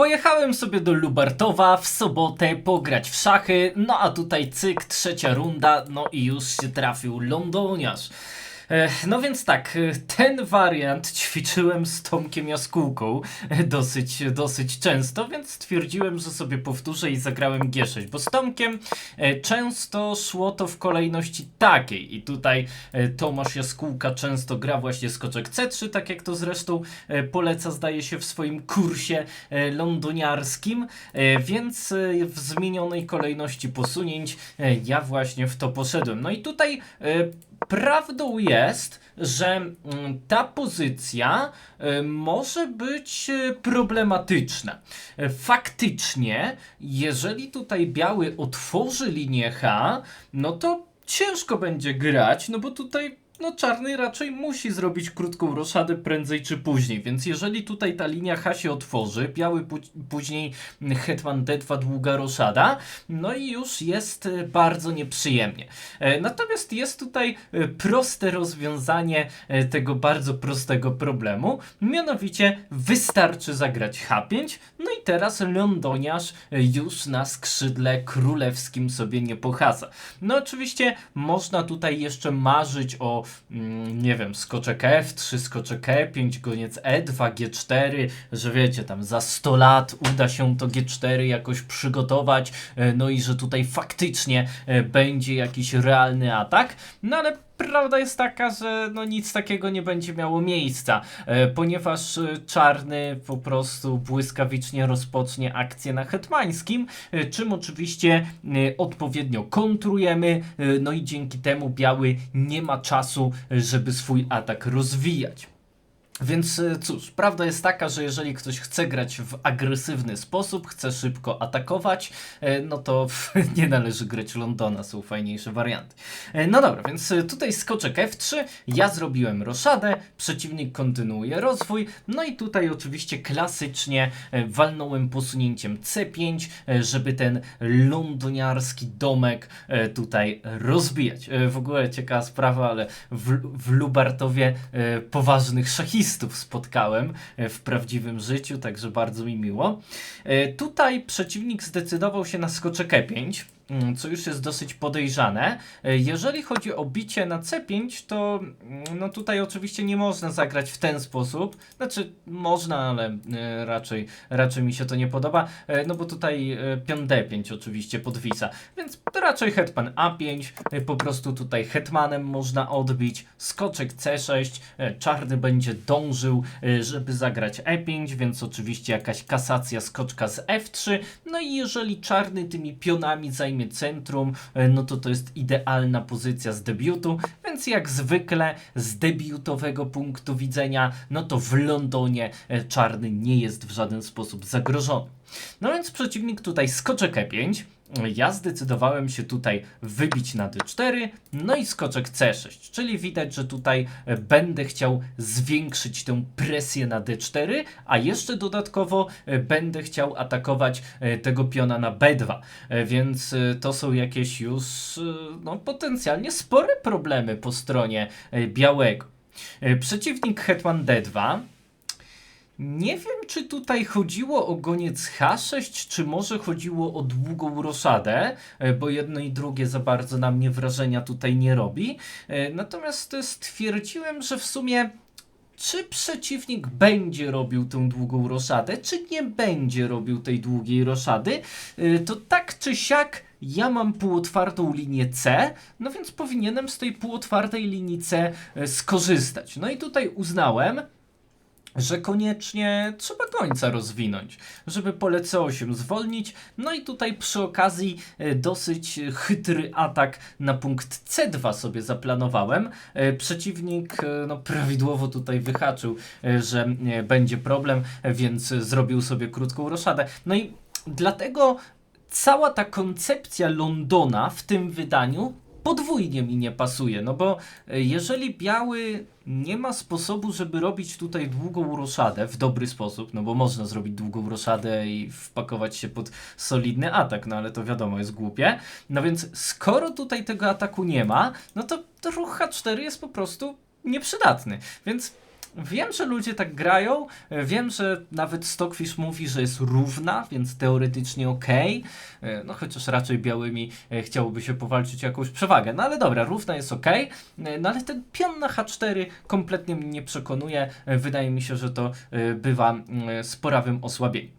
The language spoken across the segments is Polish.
Pojechałem sobie do Lubartowa w sobotę pograć w szachy, no a tutaj cyk, trzecia runda, no i już się trafił lądoniarz. E, No więc tak, e, ten wariant ćwiczyłem z Tomkiem Jaskółką e, dosyć, dosyć często, więc stwierdziłem, że sobie powtórzę i zagrałem G6, bo z Tomkiem często szło to w kolejności takiej i tutaj Tomasz Jaskółka często gra właśnie skoczek C3, tak jak to zresztą poleca zdaje się w swoim kursie londoniarskim, więc w zmienionej kolejności posunięć ja właśnie w to poszedłem. No i tutaj prawdą jest, że mm, ta pozycja e, może być e, problematyczna. E, Faktycznie, jeżeli tutaj biały otworzy linię H, no to ciężko będzie grać, no bo tutaj no czarny raczej musi zrobić krótką roszadę prędzej czy później, więc jeżeli tutaj ta linia H się otworzy, biały później hetman D2 długa roszada, no i już jest e, bardzo nieprzyjemnie. E, Natomiast jest tutaj e, proste rozwiązanie tego bardzo prostego problemu, mianowicie wystarczy zagrać H5, no i teraz lądoniarz już na skrzydle królewskim sobie nie pohasa. No oczywiście można tutaj jeszcze marzyć o, nie wiem, skoczek F3, skoczek E5, goniec E2, G4, że wiecie, tam za 100 lat uda się to G4 jakoś przygotować, e, no i że tutaj faktycznie e, będzie jakiś realny atak, no ale Prawda jest taka, że no nic takiego nie będzie miało miejsca, e, ponieważ e, czarny po prostu błyskawicznie rozpocznie akcję na hetmańskim, e, czym oczywiście odpowiednio kontrujemy, no i dzięki temu biały nie ma czasu, żeby swój atak rozwijać. Więc e, cóż, prawda jest taka, że jeżeli ktoś chce grać w agresywny sposób, chce szybko atakować, e, no to nie należy grać Londona, są fajniejsze warianty. E, No dobra, więc tutaj skoczek F3, ja zrobiłem roszadę, przeciwnik kontynuuje rozwój, no i tutaj oczywiście klasycznie walnąłem posunięciem C5, e, żeby ten londoniarski domek tutaj rozbijać. W ogóle ciekawa sprawa, ale w, w Lubartowie poważnych szachistów spotkałem e, w prawdziwym życiu, także bardzo mi miło. E, Tutaj przeciwnik zdecydował się na skoczek E5 mm, co już jest dosyć podejrzane. E, Jeżeli chodzi o bicie na C5, to mm, no tutaj oczywiście nie można zagrać w ten sposób. Znaczy można, ale e, raczej, raczej mi się to nie podoba, e, no bo tutaj pion D5 oczywiście podwisa, więc raczej hetman A5, e, po prostu tutaj hetmanem można odbić, skoczek C6, e, czarny będzie dążył, żeby zagrać E5, więc oczywiście jakaś kasacja skoczka z F3, no i jeżeli czarny tymi pionami zajmie centrum, e, no to to jest idealna pozycja z debiutu, więc jak zwykle z debiutowego punktu widzenia, no to w Londonie e, czarny nie jest w żaden sposób zagrożony. No więc przeciwnik tutaj skoczek E5, ja zdecydowałem się tutaj wybić na D4, no i skoczek C6, czyli widać, że tutaj e, będę chciał zwiększyć tę presję na D4, a jeszcze dodatkowo e, będę chciał atakować e, tego piona na B2, E, więc to są jakieś już no, potencjalnie spore problemy po stronie białego. Przeciwnik hetman D2. Nie wiem, czy tutaj chodziło o goniec H6, czy może chodziło o długą roszadę, e, bo jedno i drugie za bardzo na mnie wrażenia tutaj nie robi. E, Natomiast e, stwierdziłem, że w sumie czy przeciwnik będzie robił tę długą roszadę, czy nie będzie robił tej długiej roszady, to tak czy siak ja mam półotwartą linię C, no więc powinienem z tej półotwartej linii C skorzystać. No i tutaj uznałem, że koniecznie trzeba końca rozwinąć, żeby pole C8 zwolnić. No i tutaj przy okazji e, dosyć chytry atak na punkt C2 sobie zaplanowałem. E, Przeciwnik e, no, prawidłowo tutaj wyhaczył, że będzie problem, więc zrobił sobie krótką roszadę. No i dlatego cała ta koncepcja Londona w tym wydaniu podwójnie mi nie pasuje, no bo e, jeżeli biały nie ma sposobu, żeby robić tutaj długą roszadę w dobry sposób, no bo można zrobić długą roszadę i wpakować się pod solidny atak, no ale to wiadomo, jest głupie. No więc skoro tutaj tego ataku nie ma, no to ruch H4 jest po prostu nieprzydatny, więc wiem, że ludzie tak grają, wiem, że nawet Stockfish mówi, że jest równa, więc teoretycznie okej, E, no chociaż raczej białymi e, chciałoby się powalczyć jakąś przewagę, no ale dobra, równa jest okej, E, no ale ten pion na H4 kompletnie mnie nie przekonuje, wydaje mi się, że to bywa mm, sporawym osłabieniem.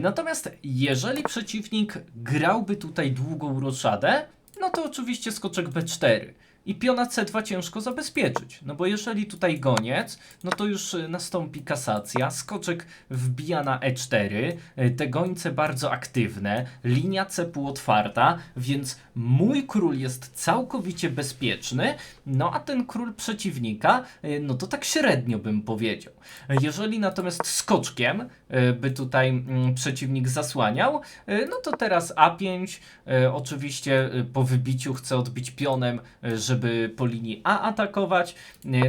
Natomiast jeżeli przeciwnik grałby tutaj długą roszadę, no to oczywiście skoczek B4. I piona C2 ciężko zabezpieczyć, no bo jeżeli tutaj goniec, no to już y, nastąpi kasacja, skoczek wbija na E4, y, te gońce bardzo aktywne, linia C półotwarta, więc mój król jest całkowicie bezpieczny, no a ten król przeciwnika, y, no to tak średnio bym powiedział. Jeżeli natomiast skoczkiem y, by tutaj mm, przeciwnik zasłaniał, y, no to teraz A5, y, oczywiście po wybiciu chcę odbić pionem, żeby po linii A atakować,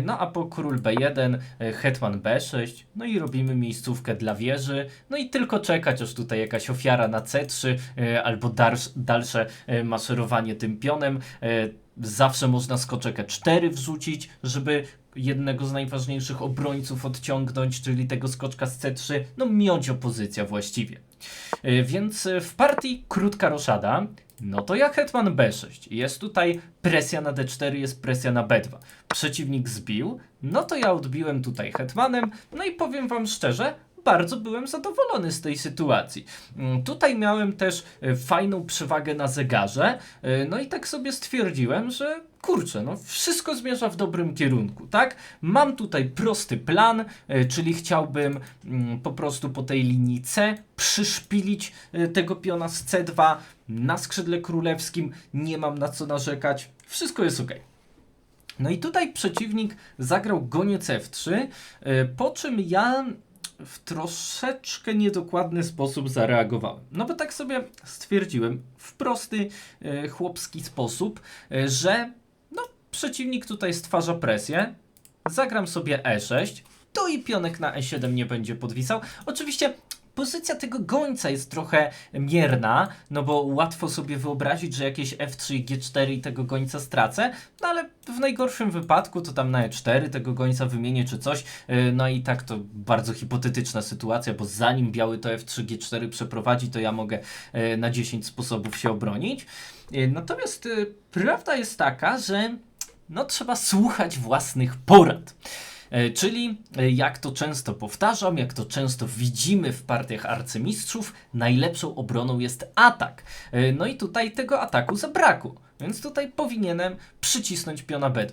no a po król B1, y, hetman B6, no i robimy miejscówkę dla wieży, no i tylko czekać, aż tutaj jakaś ofiara na C3 y, albo dalsz, dalsze y, maszerowanie tym pionem. y, Zawsze można skoczek E4 wrzucić, żeby jednego z najważniejszych obrońców odciągnąć, czyli tego skoczka z C3, no miąć opozycja właściwie. Y, Więc y, w partii krótka roszada, no to ja hetman B6. Jest tutaj presja na D4, jest presja na B2. Przeciwnik zbił, no to ja odbiłem tutaj hetmanem, no i powiem wam szczerze, bardzo byłem zadowolony z tej sytuacji. Mm, Tutaj miałem też y, fajną przewagę na zegarze, y, no i tak sobie stwierdziłem, że kurczę, no wszystko zmierza w dobrym kierunku, tak? Mam tutaj prosty plan, y, czyli chciałbym mm, po prostu po tej linii C przyszpilić tego piona z C2 na skrzydle królewskim, nie mam na co narzekać, wszystko jest ok. No i tutaj przeciwnik zagrał goniec F3, y, po czym ja w troszeczkę niedokładny sposób zareagowałem. No bo tak sobie stwierdziłem w prosty, e, chłopski sposób, e, że no, przeciwnik tutaj stwarza presję, zagram sobie E6, to i pionek na E7 nie będzie podwisał. Oczywiście pozycja tego gońca jest trochę mierna, no bo łatwo sobie wyobrazić, że jakieś F3 i G4 i tego gońca stracę, no ale w najgorszym wypadku to tam na E4 tego gońca wymienię czy coś, yy, no i tak to bardzo hipotetyczna sytuacja, bo zanim biały to F3 G4 przeprowadzi, to ja mogę yy, na 10 sposobów się obronić. Yy, Natomiast prawda jest taka, że no trzeba słuchać własnych porad. E, Czyli, e, jak to często powtarzam, jak to często widzimy w partiach arcymistrzów, najlepszą obroną jest atak. E, No i tutaj tego ataku zabrakło, więc tutaj powinienem przycisnąć piona B2.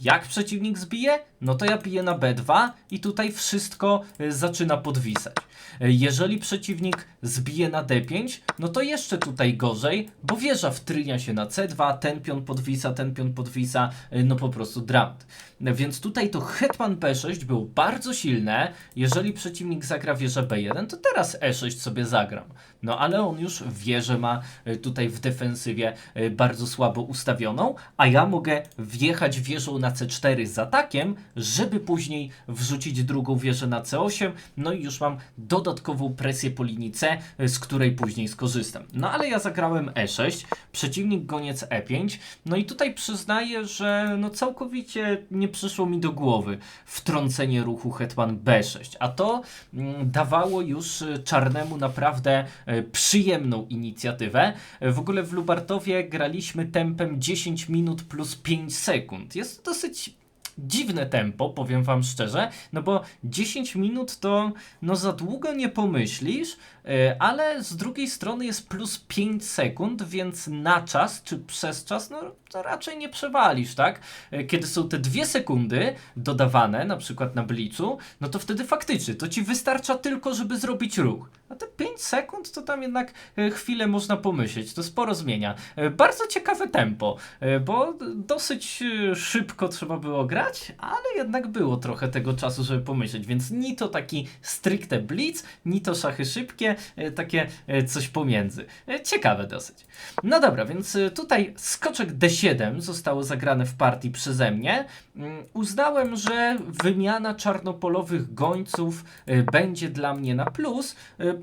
Jak przeciwnik zbije? No to ja piję na B2 i tutaj wszystko e, zaczyna podwisać. E, Jeżeli przeciwnik zbije na D5, no to jeszcze tutaj gorzej, bo wieża wtrynia się na C2, ten pion podwisa, ten pion podwisa, e, no po prostu dramat. Więc tutaj to hetman B6 był bardzo silne. Jeżeli przeciwnik zagra wieżę B1, to teraz E6 sobie zagram. No ale on już wieżę ma tutaj w defensywie bardzo słabo ustawioną, a ja mogę wjechać wieżą na C4 z atakiem, żeby później wrzucić drugą wieżę na C8, no i już mam dodatkową presję po linii C, z której później skorzystam. No ale ja zagrałem E6, przeciwnik goniec E5, no i tutaj przyznaję, że no całkowicie nie przyszło mi do głowy wtrącenie ruchu hetman B6, a to mm, dawało już e, czarnemu naprawdę e, przyjemną inicjatywę. W ogóle w Lubartowie graliśmy tempem 10 minut plus 5 sekund. Jest to dosyć dziwne tempo, powiem wam szczerze, no bo 10 minut to no za długo nie pomyślisz, e, ale z drugiej strony jest plus 5 sekund, więc na czas czy przez czas, no to raczej nie przewalisz, tak? E, Kiedy są te dwie sekundy dodawane, na przykład na blicu, no to wtedy faktycznie to ci wystarcza tylko, żeby zrobić ruch. A te 5 sekund to tam jednak e, chwilę można pomyśleć, to sporo zmienia. E, Bardzo ciekawe tempo, e, bo dosyć szybko trzeba było grać, ale jednak było trochę tego czasu, żeby pomyśleć, więc ni to taki stricte blitz, ni to szachy szybkie, takie coś pomiędzy. Ciekawe dosyć. No dobra, więc tutaj skoczek D7 zostało zagrane w partii przeze mnie. Mm, Uznałem, że wymiana czarnopolowych gońców będzie dla mnie na plus, e,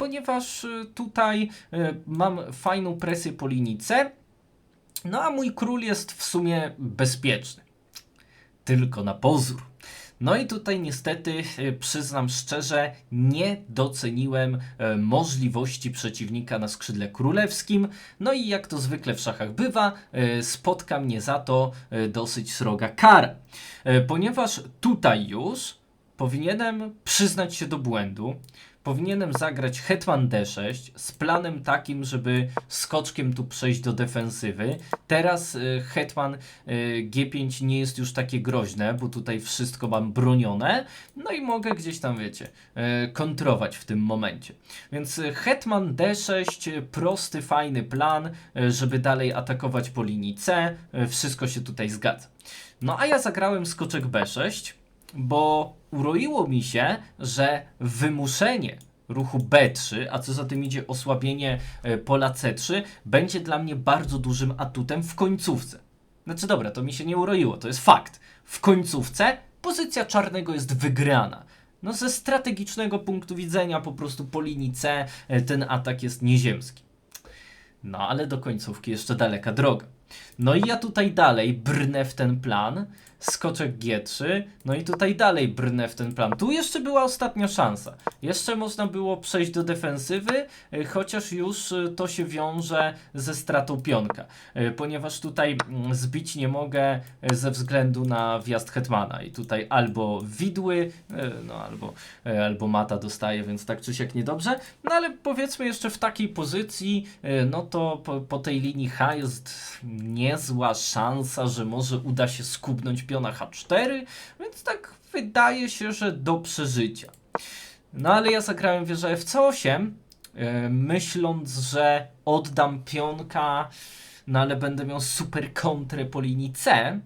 ponieważ e, tutaj e, mam fajną presję po linii C, no a mój król jest w sumie bezpieczny. Tylko na pozór. No i tutaj niestety e, przyznam szczerze, nie doceniłem możliwości przeciwnika na skrzydle królewskim. No i jak to zwykle w szachach bywa, spotka mnie za to dosyć sroga kara. Ponieważ tutaj już powinienem przyznać się do błędu. Powinienem zagrać hetman d6 z planem takim, żeby skoczkiem tu przejść do defensywy. Teraz y, hetman y, g5 nie jest już takie groźne, bo tutaj wszystko mam bronione. No i mogę gdzieś tam, wiecie, y, kontrować w tym momencie. Więc hetman d6, y, prosty, fajny plan, żeby dalej atakować po linii C. Wszystko się tutaj zgadza. No a ja zagrałem skoczek b6 bo uroiło mi się, że wymuszenie ruchu B3, a co za tym idzie osłabienie e, pola C3, będzie dla mnie bardzo dużym atutem w końcówce. Znaczy dobra, to mi się nie uroiło, to jest fakt. W końcówce pozycja czarnego jest wygrana. No ze strategicznego punktu widzenia po prostu po linii C e, ten atak jest nieziemski. No ale do końcówki jeszcze daleka droga. No i ja tutaj dalej brnę w ten plan. Skoczek G3. No i tutaj dalej brnę w ten plan. Tu jeszcze była ostatnia szansa. Jeszcze można było przejść do defensywy, y, chociaż już y, to się wiąże ze stratą pionka. Y, Ponieważ tutaj mm, zbić nie mogę ze względu na wjazd hetmana. I tutaj albo widły, no albo, albo mata dostaje, więc tak czy siak niedobrze. No ale powiedzmy jeszcze w takiej pozycji, no to po, po tej linii H jest niezła szansa, że może uda się skubnąć piona H4, więc tak wydaje się, że do przeżycia. No ale ja zagrałem wieżę FC8, y, myśląc, że oddam pionka, no ale będę miał super kontrę po linii C.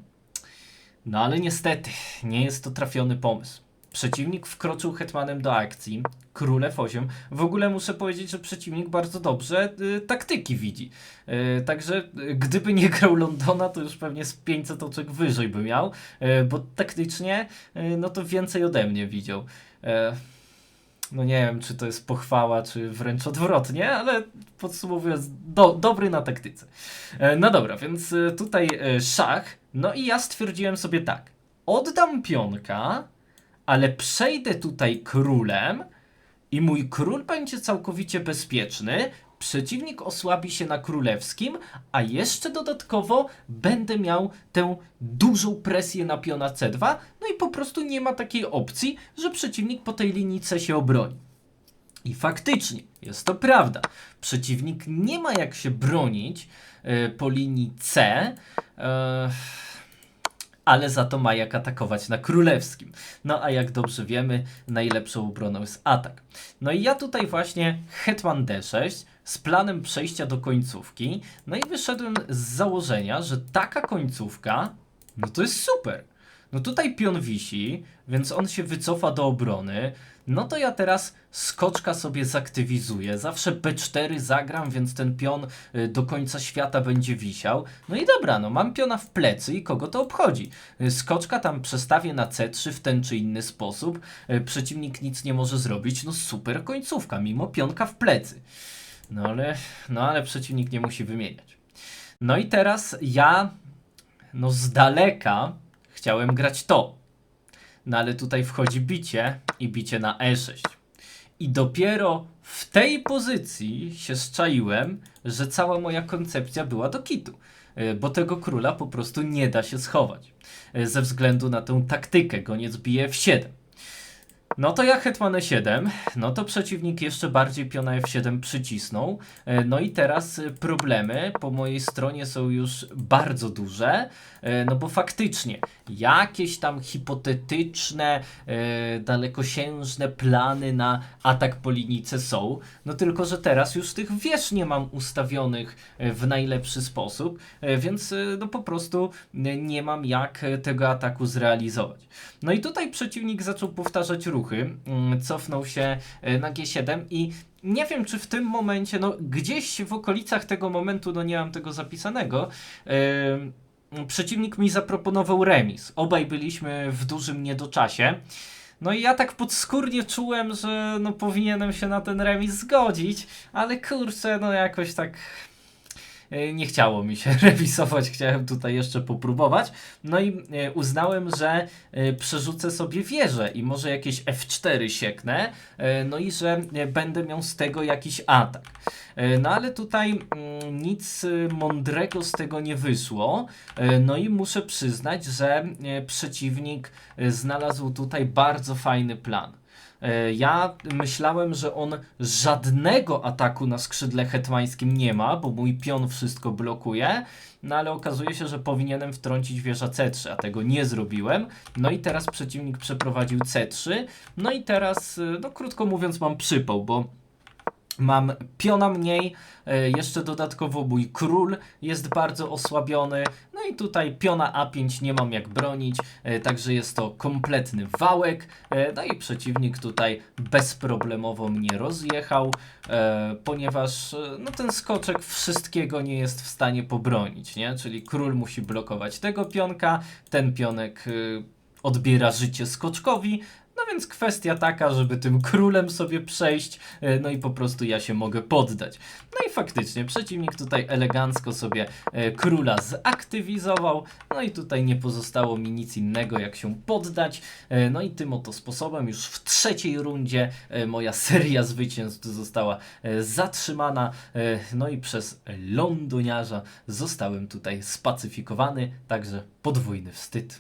No ale niestety, nie jest to trafiony pomysł. Przeciwnik wkroczył hetmanem do akcji, król F8. W ogóle muszę powiedzieć, że przeciwnik bardzo dobrze y, taktyki widzi. Y, także y, gdyby nie grał Londona, to już pewnie z 500 oczek wyżej by miał, y, bo taktycznie y, no to więcej ode mnie widział. E, no nie wiem, czy to jest pochwała, czy wręcz odwrotnie, ale podsumowując, do, dobry na taktyce. E, No dobra, więc e, tutaj e, szach. No i ja stwierdziłem sobie tak. Oddam pionka, ale przejdę tutaj królem i mój król będzie całkowicie bezpieczny. Przeciwnik osłabi się na królewskim, a jeszcze dodatkowo będę miał tę dużą presję na piona C2. No i po prostu nie ma takiej opcji, że przeciwnik po tej linii C się obroni. I faktycznie, jest to prawda. Przeciwnik nie ma jak się bronić e, po linii C, e, ale za to ma jak atakować na królewskim. No a jak dobrze wiemy, najlepszą obroną jest atak. No i ja tutaj właśnie hetman d6 z planem przejścia do końcówki. No i wyszedłem z założenia, że taka końcówka, no to jest super. No tutaj pion wisi, więc on się wycofa do obrony. No to ja teraz skoczka sobie zaktywizuję. Zawsze B4 zagram, więc ten pion y, do końca świata będzie wisiał. No i dobra, no mam piona w plecy i kogo to obchodzi? Y, Skoczka tam przestawię na C3 w ten czy inny sposób. Y, Przeciwnik nic nie może zrobić. No super końcówka, mimo pionka w plecy. No ale, no ale przeciwnik nie musi wymieniać. No i teraz ja, no z daleka chciałem grać to. No ale tutaj wchodzi bicie i bicie na E6. I dopiero w tej pozycji się zczaiłem, że cała moja koncepcja była do kitu. Y, Bo tego króla po prostu nie da się schować. y, Ze względu na tę taktykę. Goniec bije w 7. No to ja hetman e7, no to przeciwnik jeszcze bardziej piona f7 przycisnął. E, No i teraz e, problemy po mojej stronie są już bardzo duże, e, no bo faktycznie jakieś tam hipotetyczne, e, dalekosiężne plany na atak po linijce są, no tylko, że teraz już tych wież nie mam ustawionych e, w najlepszy sposób, e, więc no po prostu nie mam jak tego ataku zrealizować. No i tutaj przeciwnik zaczął powtarzać ruchy, mm, cofnął się na G7 i nie wiem, czy w tym momencie, no gdzieś w okolicach tego momentu, no nie mam tego zapisanego, e, przeciwnik mi zaproponował remis. Obaj byliśmy w dużym niedoczasie. No i ja tak podskórnie czułem, że no powinienem się na ten remis zgodzić, ale kurczę, no jakoś tak nie chciało mi się remisować, chciałem tutaj jeszcze popróbować. No i e, uznałem, że e, przerzucę sobie wieżę i może jakieś F4 sieknę, e, no i że e, będę miał z tego jakiś atak. E, No ale tutaj mm, nic e, mądrego z tego nie wyszło. E, No i muszę przyznać, że e, przeciwnik e, znalazł tutaj bardzo fajny plan. E, Ja myślałem, że on żadnego ataku na skrzydle hetmańskim nie ma, bo mój pion wszystko blokuje. No ale okazuje się, że powinienem wtrącić wieża C3, a tego nie zrobiłem. No i teraz przeciwnik przeprowadził C3. No i teraz, y, no krótko mówiąc, mam przypał, bo Mam piona mniej, e, jeszcze dodatkowo mój król jest bardzo osłabiony, no i tutaj piona A5 nie mam jak bronić, e, także jest to kompletny wałek, e, no i przeciwnik tutaj bezproblemowo mnie rozjechał, ponieważ no ten skoczek wszystkiego nie jest w stanie pobronić, nie? Czyli król musi blokować tego pionka, ten pionek odbiera życie skoczkowi, no więc kwestia taka, żeby tym królem sobie przejść, e, no i po prostu ja się mogę poddać. No i faktycznie przeciwnik tutaj elegancko sobie e, króla zaktywizował, no i tutaj nie pozostało mi nic innego jak się poddać. E, No i tym oto sposobem już w trzeciej rundzie moja seria zwycięstw została zatrzymana, no i przez lądoniarza zostałem tutaj spacyfikowany, także podwójny wstyd.